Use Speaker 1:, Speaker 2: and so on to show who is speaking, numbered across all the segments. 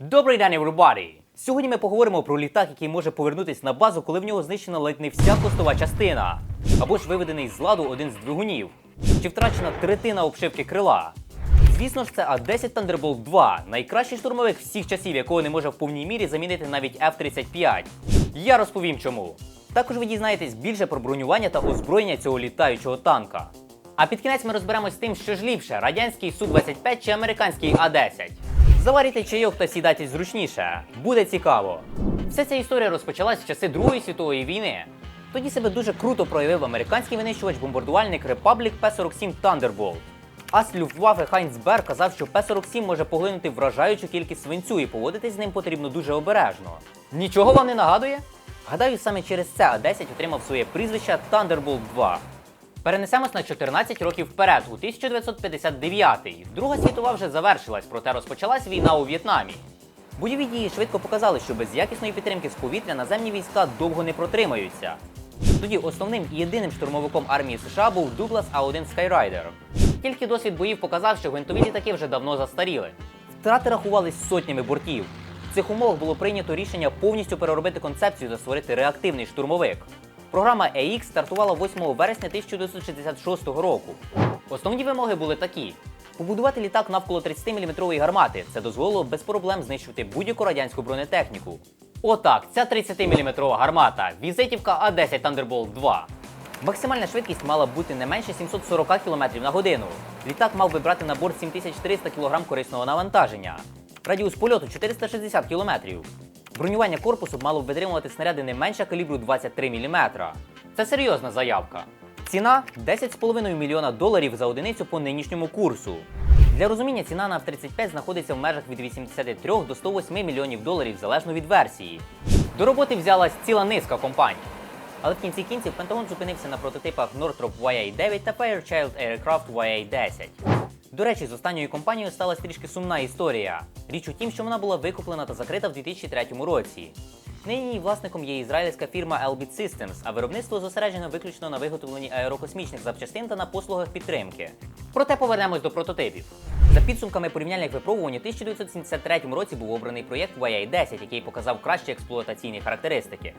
Speaker 1: Добрий день, everybody! Сьогодні ми поговоримо про літак, який може повернутися на базу, коли в нього знищена ледь не вся хвостова частина, або ж виведений з ладу один з двигунів, чи втрачена третина обшивки крила. Звісно ж, це А-10 Thunderbolt 2, найкращий штурмовик всіх часів, якого не може в повній мірі замінити навіть F-35. Я розповім чому. Також ви дізнаєтесь більше про бронювання та озброєння цього літаючого танка. А під кінець ми розберемось з тим, що ж ліпше: радянський Су-25 чи американський А-10. Заварюйте чайок та сідайте зручніше. Буде цікаво. Вся ця історія розпочалась в часи Другої світової війни. Тоді себе дуже круто проявив американський винищувач-бомбардувальник Republic P-47 Thunderbolt. Ас Люфтваффе Хайнц Бер казав, що П-47 може поглинути вражаючу кількість свинцю і поводитись з ним потрібно дуже обережно. Нічого вам не нагадує? Гадаю, саме через це А-10 отримав своє прізвище Thunderbolt 2. Перенесемось на 14 років вперед, у 1959-й. Друга світова вже завершилась, проте розпочалась війна у В'єтнамі. Бойові дії швидко показали, що без якісної підтримки з повітря наземні війська довго не протримаються. Тоді основним і єдиним штурмовиком армії США був Douglas А1 Skyrider. Тільки досвід боїв показав, що гвинтові літаки вже давно застаріли. Втрати рахувались сотнями бортів. В цих умовах було прийнято рішення повністю переробити концепцію та створити реактивний штурмовик. Програма AX стартувала 8 вересня 1966 року. Основні вимоги були такі: побудувати літак навколо 30-мм гармати. Це дозволило без проблем знищувати будь-яку радянську бронетехніку. Отак, ця 30-мм гармата, візитівка А-10 Thunderbolt 2. Максимальна швидкість мала бути не менше 740 км на годину. Літак мав би брати на борт 7300 кг корисного навантаження. Радіус польоту 460 км. Бронювання корпусу мало б витримувати снаряди не менше калібру 23 мм. Це серйозна заявка. Ціна 10,5 мільйона доларів за одиницю по нинішньому курсу. Для розуміння ціна на F-35 знаходиться в межах від 83 до 108 мільйонів доларів залежно від версії. До роботи взялась ціла низка компаній. Але в кінці кінців Пентагон зупинився на прототипах Northrop YA-9 та Fairchild Aircraft YA-10. До речі, з останньою компанією сталася трішки сумна історія. Річ у тім, що вона була викуплена та закрита в 2003 році. Нині її власником є ізраїльська фірма Elbit Systems, а виробництво зосереджено виключно на виготовленні аерокосмічних запчастин та на послугах підтримки. Проте повернемось до прототипів. За підсумками порівняльних випробувань, у 1973 році був обраний проєкт YA-10, який показав кращі експлуатаційні характеристики.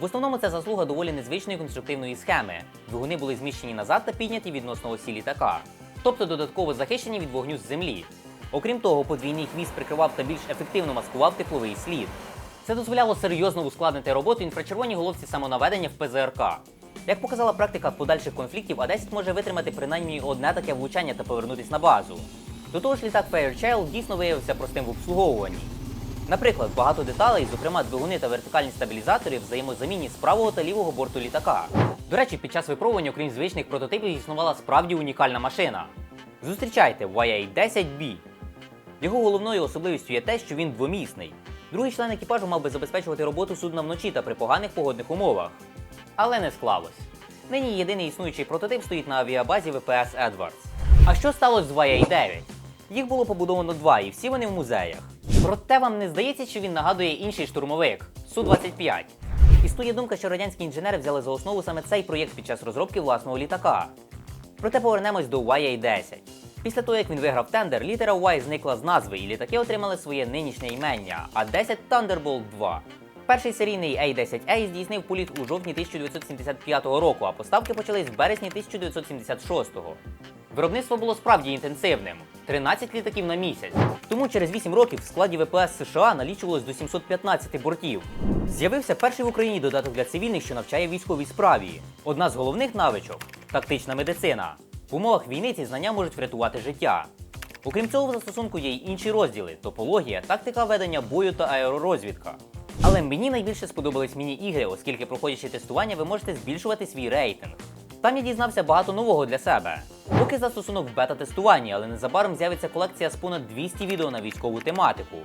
Speaker 1: В основному це заслуга доволі незвичної конструктивної схеми. Двигуни були зміщені назад та підняті відносно осі літака, тобто додатково захищені від вогню з землі. Окрім того, подвійний хвіст прикривав та більш ефективно маскував тепловий слід. Це дозволяло серйозно ускладнити роботу інфрачервоній головці самонаведення в ПЗРК. Як показала практика подальших конфліктів, А-10 може витримати принаймні одне таке влучання та повернутися на базу. До того ж, літак Fairchild дійсно виявився простим в обслуговуванні. Наприклад, багато деталей, зокрема двигуни та вертикальні стабілізатори, взаємозамінні з правого та лівого борту літака. До речі, під час випробування, окрім звичних прототипів, існувала справді унікальна машина. Зустрічайте YA-10B. Його головною особливістю є те, що він двомісний. Другий член екіпажу мав би забезпечувати роботу судна вночі та при поганих погодних умовах. Але не склалось. Нині єдиний існуючий прототип стоїть на авіабазі ВПС Едвардс. А що сталося з YA-9? Їх було побудовано два, і всі вони в музеях. Проте вам не здається, що він нагадує інший штурмовик Су-25. Існує думка, що радянські інженери взяли за основу саме цей проєкт під час розробки власного літака. Проте повернемось до YA-10. Після того, як він виграв тендер, літера Y зникла з назви, і літаки отримали своє нинішнє імення А-10 Thunderbolt 2. Перший серійний A-10A здійснив політ у жовтні 1975 року, а поставки почались в березні 1976-го. Виробництво було справді інтенсивним 13 літаків на місяць. Тому через 8 років в складі ВПС США налічувалось до 715 бортів. З'явився перший в Україні додаток для цивільних, що навчає військовій справі. Одна з головних навичок тактична медицина. В умовах війни ці знання можуть врятувати життя. Окрім цього, в застосунку є й інші розділи: топологія, тактика ведення бою та аеророзвідка. Але мені найбільше сподобались міні-ігри, оскільки, проходячи тестування, ви можете збільшувати свій рейтинг. Там я дізнався багато нового для себе. Поки застосунок в бета-тестуванні, але незабаром з'явиться колекція з понад 200 відео на військову тематику.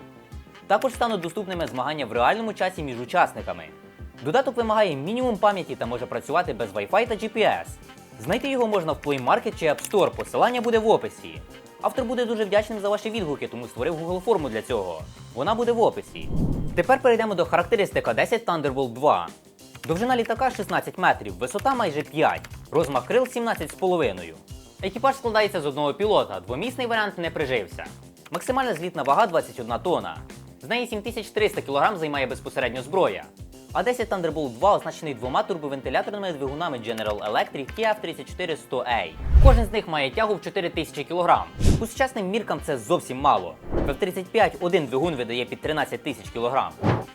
Speaker 1: Також стануть доступними змагання в реальному часі між учасниками. Додаток вимагає мінімум пам'яті та може працювати без Wi-Fi та GPS. Знайти його можна в Play Market чи App Store, посилання буде в описі. Автор буде дуже вдячним за ваші відгуки, тому створив Google форму для цього. Вона буде в описі. Тепер перейдемо до характеристик А-10 Thunderbolt 2. Довжина літака 16 метрів, висота майже 5, розмах крил 17,5. Екіпаж складається з одного пілота, двомісний варіант не прижився. Максимальна злітна вага 21 тонна. З неї 7300 кг займає безпосередньо зброя. А 10 Thunderbolt 2 оснащений двома турбовентиляторними двигунами General Electric TF-34-100A. Кожен з них має тягу в 4000 кг. По сучасним міркам це зовсім мало. В F-35 один двигун видає під 13 тисяч кг.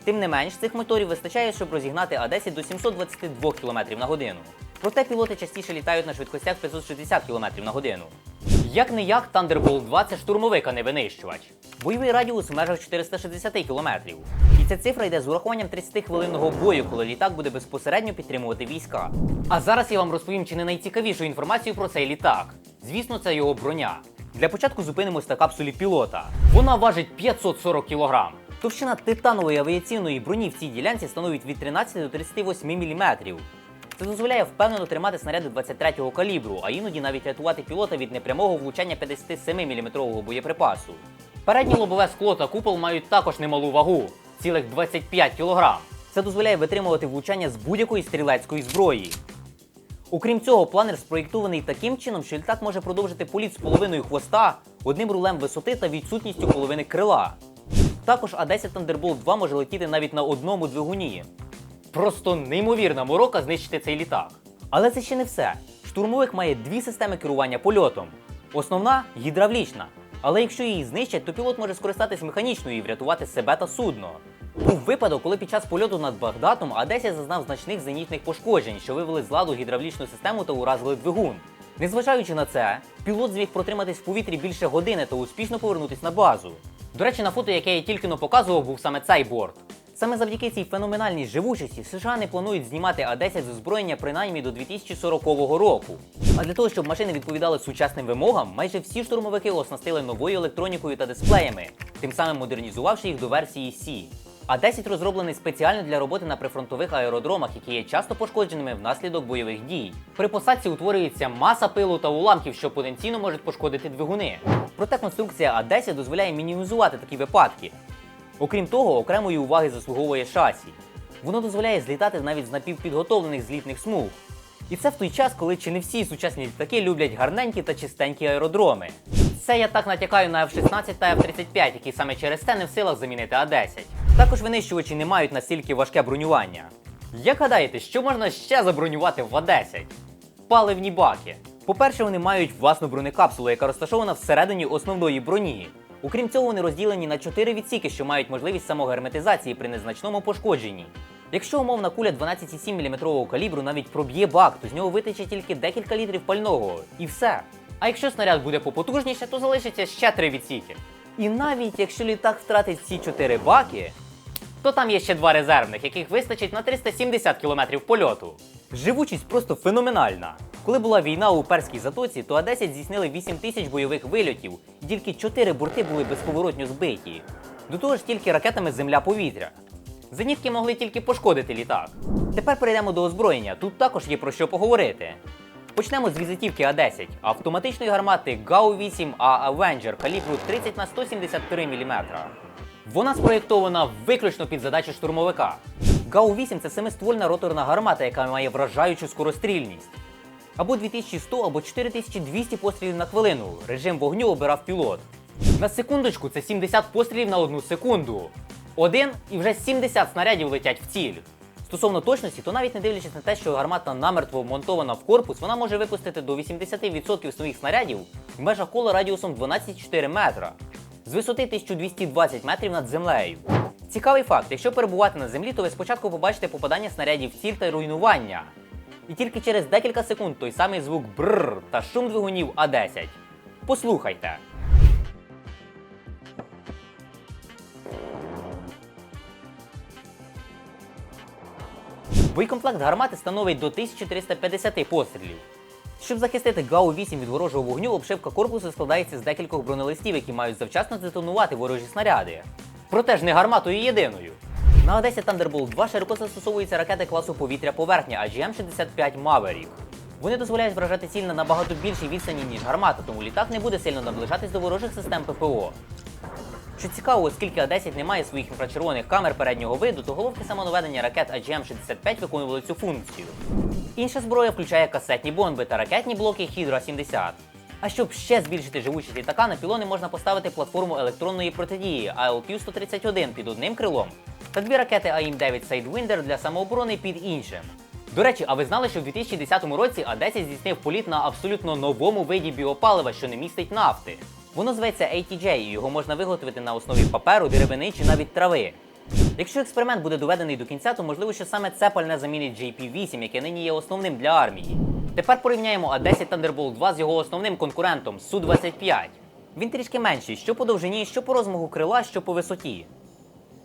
Speaker 1: Тим не менш, цих моторів вистачає, щоб розігнати А-10 до 722 км на годину. Проте пілоти частіше літають на швидкостях 560 км на годину. Як не як, Thunderbolt 2 це штурмовик, а не винищувач. Бойовий радіус в межах 460 км. І ця цифра йде з урахуванням 30-хвилинного бою, коли літак буде безпосередньо підтримувати війська. А зараз я вам розповім чи не найцікавішу інформацію про цей літак. Звісно, це його броня. Для початку зупинимось на капсулі пілота. Вона важить 540 кг. Товщина титанової авіаційної броні в цій ділянці становить від 13 до 38 мм. Це дозволяє впевнено тримати снаряди 23-го калібру, а іноді навіть рятувати пілота від непрямого влучання 57-мм боєприпасу. Переднє лобове скло та купол мають також немалу вагу цілих 25 кг. Це дозволяє витримувати влучання з будь-якої стрілецької зброї. Окрім цього, планер спроєктований таким чином, що літак може продовжити політ з половиною хвоста, одним рулем висоти та відсутністю половини крила. Також А-10 Thunderbolt 2 може летіти навіть на одному двигуні. Просто неймовірна морока знищити цей літак. Але це ще не все. Штурмовик має дві системи керування польотом. Основна гідравлічна. Але якщо її знищать, то пілот може скористатись механічною і врятувати себе та судно. Був випадок, коли під час польоту над Багдатом А-10 зазнав значних зенітних пошкоджень, що вивели з ладу гідравлічну систему та уразили двигун. Незважаючи на це, пілот зміг протриматись в повітрі більше години та успішно повернутись на базу. До речі, на фото, яке я тільки но показував, був саме цей борт. Саме завдяки цій феноменальній живучості США не планують знімати А-10 з озброєння принаймні до 2040 року. А для того, щоб машини відповідали сучасним вимогам, майже всі штурмовики оснастили новою електронікою та дисплеями, тим самим модернізувавши їх до версії C. А-10 розроблений спеціально для роботи на прифронтових аеродромах, які є часто пошкодженими внаслідок бойових дій. При посадці утворюється маса пилу та уламків, що потенційно можуть пошкодити двигуни. Проте конструкція А-10 дозволяє мінімізувати такі випадки. Окрім того, окремої уваги заслуговує шасі. Воно дозволяє злітати навіть з напівпідготовлених злітних смуг. І це в той час, коли чи не всі сучасні літаки люблять гарненькі та чистенькі аеродроми. Це я так натякаю на F-16 та F-35, які саме через це не в силах замінити А-10. Також винищувачі не мають настільки важке бронювання. Як гадаєте, що можна ще забронювати в А-10? Паливні баки. По-перше, вони мають власну бронекапсулу, яка розташована всередині основної броні. Окрім цього, вони розділені на 4 відсіки, що мають можливість самогерметизації при незначному пошкодженні. Якщо умовна куля 12,7 мм калібру навіть проб'є бак, то з нього витече тільки декілька літрів пального. І все. А якщо снаряд буде попотужніше, то залишиться ще 3 відсіки. І навіть якщо літак втратить всі 4 баки, то там є ще два резервних, яких вистачить на 370 км польоту. Живучість просто феноменальна. Коли була війна у перській затоці, то А-10 здійснили 8 тисяч бойових вильотів, і тільки 4 борти були безповоротньо збиті. До того ж, тільки ракетами земля-повітря. Зенітки могли тільки пошкодити літак. Тепер перейдемо до озброєння. Тут також є про що поговорити. Почнемо з візитівки А-10, автоматичної гармати GAU-8 А Avenger калібру 30 на 173 мм. Вона спроєктована виключно під задачі штурмовика. ГАУ-8 це семиствольна роторна гармата, яка має вражаючу скорострільність. Або 2100, або 4200 пострілів на хвилину. Режим вогню обирав пілот. На секундочку це 70 пострілів на одну секунду. Один і вже 70 снарядів летять в ціль. Стосовно точності, то навіть не дивлячись на те, що гармата намертво вмонтована в корпус, вона може випустити до 80% своїх снарядів в межах кола радіусом 12,4 метра з висоти 1220 метрів над землею. Цікавий факт: якщо перебувати на землі, то ви спочатку побачите попадання снарядів в ціль та руйнування. І тільки через декілька секунд той самий звук бррр та шум двигунів А-10. Послухайте. Боєкомплект гармати становить до 1350 пострілів. Щоб захистити ГАУ-8 від ворожого вогню, обшивка корпусу складається з декількох бронелистів, які мають завчасно детонувати ворожі снаряди. Проте ж не гарматою єдиною. На Одесі Thunderbolt 2 широко застосовуються ракети класу повітря-поверхня AGM-65 Maverick. Вони дозволяють вражати ціль на набагато більшій відстані, ніж гармата, тому літак не буде сильно наближатись до ворожих систем ППО. Що цікаво, оскільки А-10 не має своїх інфрачервоних камер переднього виду, то головки самонаведення ракет AGM-65 виконували цю функцію. Інша зброя включає касетні бомби та ракетні блоки Hydra 70. А щоб ще збільшити живучість літака, на пілони можна поставити платформу електронної протидії ALQ-131 під одним крилом та дві ракети AIM-9 Sidewinder для самооборони під іншим. До речі, а ви знали, що в 2010 році А-10 здійснив політ на абсолютно новому виді біопалива, що не містить нафти. Воно зветься ATJ, і його можна виготовити на основі паперу, деревини чи навіть трави. Якщо експеримент буде доведений до кінця, то можливо, що саме це пальне замінить JP-8, яке нині є основним для армії. Тепер порівняємо А-10 Thunderbolt 2 з його основним конкурентом Су-25. Він трішки менший, що по довжині, що по розмаху крила, що по висоті.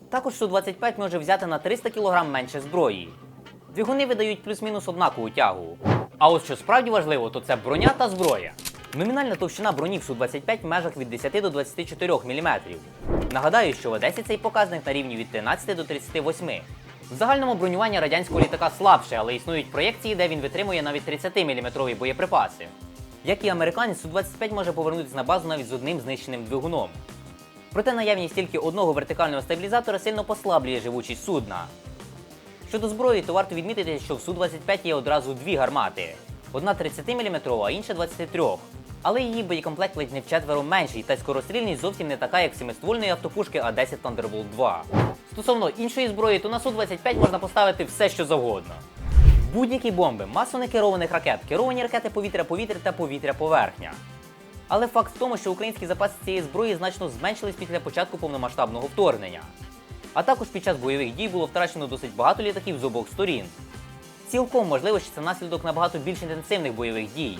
Speaker 1: Також Су-25 може взяти на 300 кг менше зброї. Двигуни видають плюс-мінус однакову тягу. А от що справді важливо, то це броня та зброя. Номінальна товщина броні в Су-25 в межах від 10 до 24 мм. Нагадаю, що в Одесі цей показник на рівні від 13 до 38. В загальному бронювання радянського літака слабше, але існують проєкції, де він витримує навіть 30-мм боєприпаси. Як і американець, Су-25 може повернутися на базу навіть з одним знищеним двигуном. Проте наявність тільки одного вертикального стабілізатора сильно послаблює живучість судна. Щодо зброї, то варто відмітити, що в Су-25 є одразу дві гармати: одна 30-мм, а інша 23 Але її боєкомплект ледь не вчетверо менший, та скорострільність зовсім не така, як семиствольної автопушки А-10 Thunderbolt 2. Стосовно іншої зброї, то на Су-25 можна поставити все, що завгодно. Будь-які бомби, масу некерованих ракет, керовані ракети повітря-повітря та повітря-поверхня. Але факт в тому, що українські запаси цієї зброї значно зменшились після початку повномасштабного вторгнення. А також під час бойових дій було втрачено досить багато літаків з обох сторін. Цілком можливо, що це наслідок набагато більш інтенсивних бойових дій.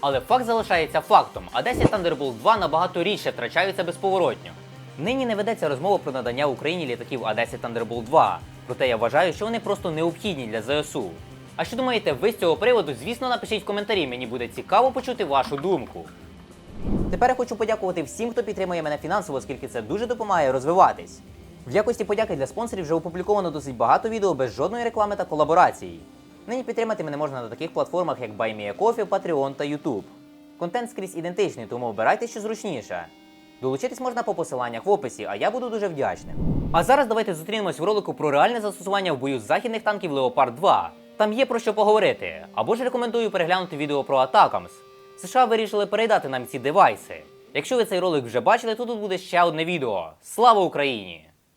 Speaker 1: Але факт залишається фактом, 10 Thunderbolt 2 набагато рідше втрачаються безповоротньо. Нині не ведеться розмова про надання Україні літаків А-10 Thunderbolt 2, проте я вважаю, що вони просто необхідні для ЗСУ. А що думаєте ви з цього приводу, звісно, напишіть в коментарі, мені буде цікаво почути вашу думку. Тепер я хочу подякувати всім, хто підтримує мене фінансово, оскільки це дуже допомагає розвиватись. В якості подяки для спонсорів вже опубліковано досить багато відео без жодної реклами та колаборацій. Нині підтримати мене можна на таких платформах, як BuyMeACoffee, Patreon та YouTube. Контент скрізь ідентичний, тому обирайте що зручніше. Долучитись можна по посиланнях в описі, а я буду дуже вдячним. А зараз давайте зустрінемось в ролику про реальне застосування в бою західних танків Leopard 2. Там є про що поговорити. Або ж рекомендую переглянути відео про Атакамс. США вирішили передати нам ці девайси. Якщо ви цей ролик вже бачили, то тут буде ще одне відео. Слава Україні!